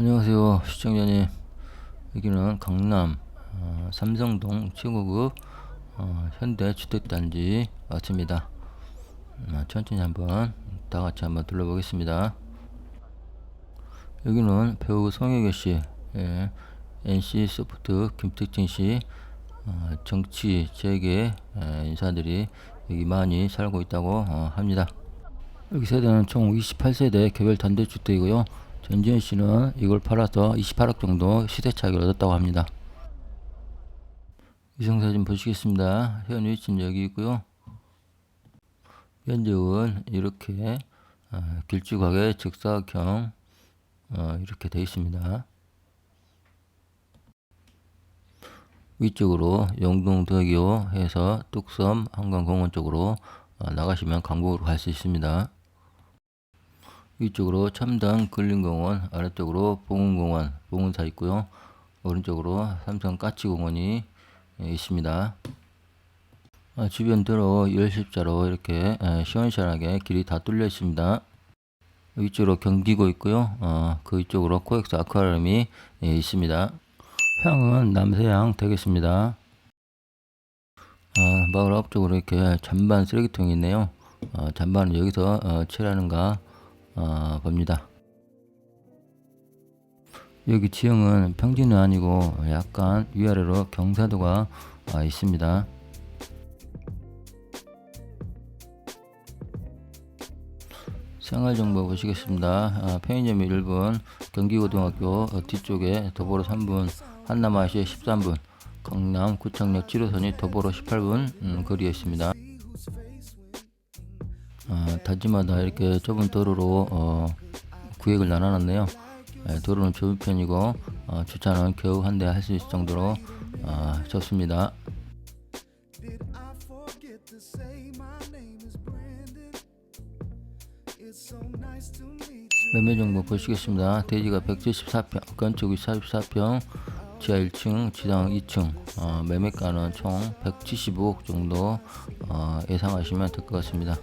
안녕하세요 시청자님. 여기는 강남 어, 삼성동 최고급 어, 현대 주택단지 왔습니다. 음, 천천히 한번 다 같이 한번 둘러보겠습니다. 여기는 배우 송혜교씨 예, NC 소프트 김택진씨 어, 정치 재계 예, 인사들이 여기 많이 살고 있다고 어, 합니다. 여기 세대는 총 28세대 개별 단독주택이고요. 전지현 씨는 이걸 팔아서 28억 정도 시세 차익을 얻었다고 합니다. 위성사진 보시겠습니다. 현 위치는 여기 있고요. 면적은 이렇게 어, 길쭉하게 직사각형 어, 이렇게 되어 있습니다. 위쪽으로 영동대교 해서 뚝섬 한강공원 쪽으로 어, 나가시면 강북으로 갈 수 있습니다. 위쪽으로 첨단 근린공원, 아래쪽으로 봉은공원, 봉은사 있고요. 오른쪽으로 삼성 까치공원이 예, 있습니다. 아, 주변 도로 열십자로 이렇게 에, 시원시원하게 길이 다 뚫려 있습니다. 위쪽으로 경기고 있고요. 어, 그 위쪽으로 코엑스 아쿠아리움이 예, 있습니다. 향은 남서향 되겠습니다. 아, 마을 앞쪽으로 이렇게 잔반 쓰레기통이 있네요. 어, 잔반은 여기서 어, 칠하는가 어, 봅니다. 여기 지형은 평지는 아니고 약간 위아래로 경사도가 아, 있습니다. 생활정보 보시겠습니다. 아, 편의점이 1분, 경기고등학교 어, 뒤쪽에 도보로 3분, 한남아시아 13분, 강남 구청역 7호선이 도보로 18분 음, 거리에 있습니다. 어, 단지마다 이렇게 좁은 도로로 어, 구획을 나눠놨네요. 예, 도로는 좁은 편이고 어, 주차는 겨우 한 대 할 수 있을 정도로 어, you. 매매 정보 보시겠습니다. 대지가 174평, 건축이 44평, 지하 1층, 지상 2층, 어, 매매가는 총 175억 정도 어, 예상하시면 될 것 같습니다.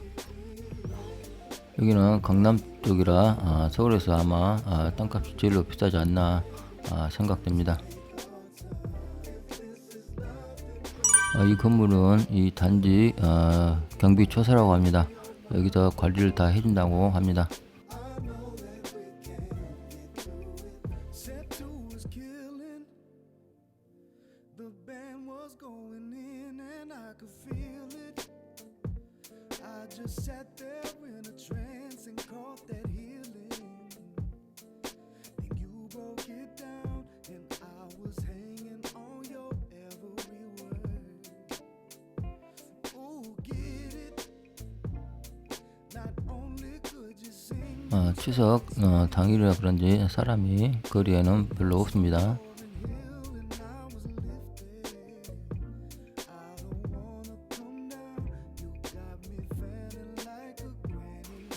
여기는 강남 쪽이라 아, 서울에서 아마 아, 땅값이 제일로 비싸지 않나 아, 생각됩니다. 아, 이 건물은 이 단지 아, 경비 초사라고 합니다. 여기서 관리를 다 해준다고 합니다. 어, 추석 어, 당일이라 그런지 사람이 거리에는 별로 없습니다.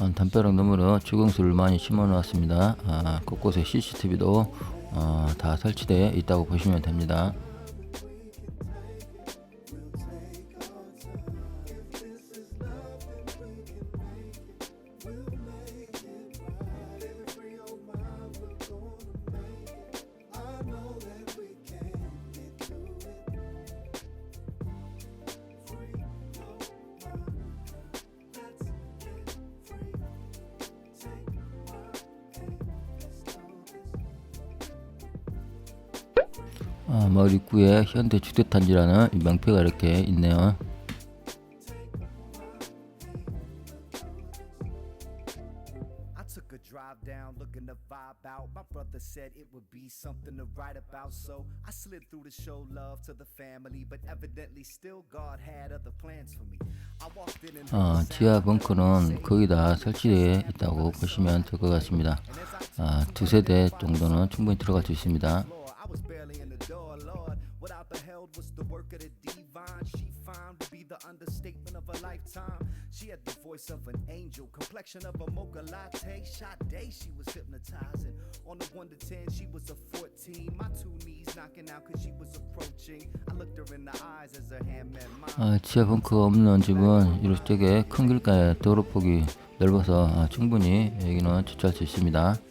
어, 담벼락 너머로 주공수를 많이 심어 놓았습니다. 아, 곳곳에 CCTV도 어, 다 설치되어 있다고 보시면 됩니다. 아, 마을 입구에 현대 주택단지라는 이 명패가 이렇게 있네요. I took a drive down looking to vibe out. My brother said it would be something to write about, so I slid through to show love to the family. But evidently, still God had other plans for me. I walked in and 어, 지하 벙커는 거의 다 설치되어 있다고 보시면 될 것 같습니다. 아, 두 세대 정도는 충분히 들어갈 수 있습니다. Lord, I was barely in the beheld was the work of the divine. She fine would be the understatement of a lifetime. She had the voice of an angel, complexion of a mocha latte. Shot day, she was hypnotizing. On the 1 to 10, she was a 14. My two knees knocking out cause she was approaching. I looked her in the eyes as her hand met mine. 아, 지하 벙커 없는 집은 이쪽에 큰 길가에 도로폭이 넓어서 아, 충분히 여기는 주차할 수 있습니다.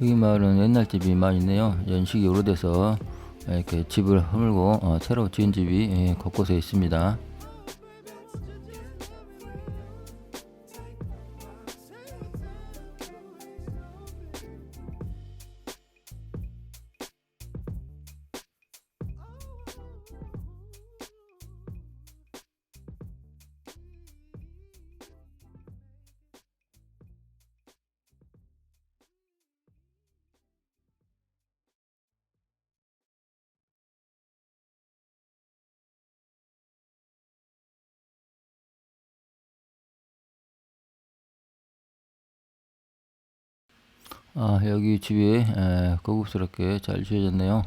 여기 마을은 옛날 집이 많이 있네요. 연식이 오래돼서 이렇게 집을 허물고 어, 새로 지은 집이 예, 곳곳에 있습니다. 아, 여기 집이 에, 고급스럽게 잘 지어졌네요.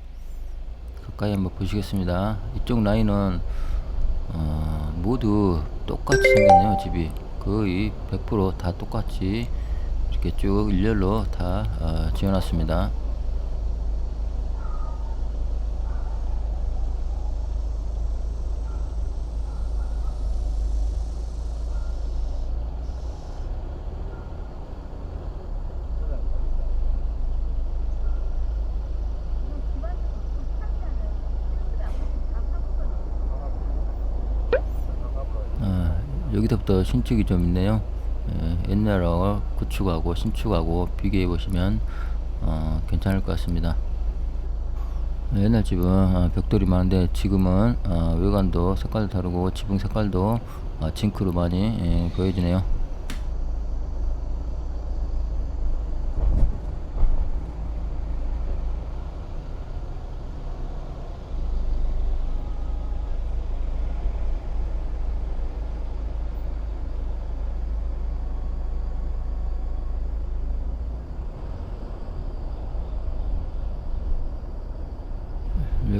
가까이 한번 보시겠습니다. 이쪽 라인은 어, 모두 똑같이 생겼네요. 집이 거의 100%다 똑같이 이렇게 쭉 일렬로 다 어, 지어놨습니다. 아, 여기서부터 신축이 좀 있네요. 예, 옛날하고 구축하고 신축하고 비교해 보시면 어, 괜찮을 것 같습니다. 옛날 집은 어, 벽돌이 많은데 지금은 어, 외관도 색깔도 다르고 지붕 색깔도 어, 징크로 많이 예, 보여지네요.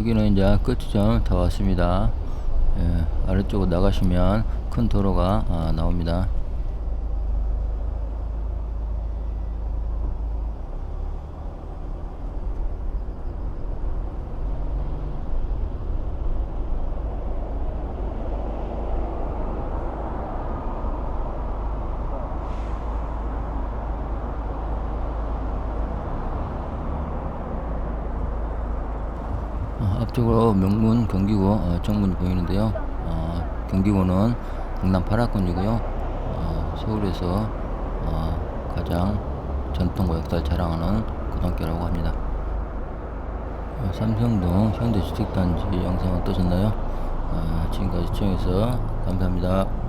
여기는 이제 끝지점 다 왔습니다. 예, 아래쪽으로 나가시면 큰 도로가 아, 나옵니다. 어, 앞쪽으로 명문 경기고 어, 정문이 보이는데요. 어, 경기고는 강남 8학군이고요. 어, 서울에서 어, 가장 전통과 역사를 자랑하는 고등학교라고 합니다. 어, 삼성동 현대주택단지 영상 어떠셨나요? 어, 지금까지 시청해서 감사합니다.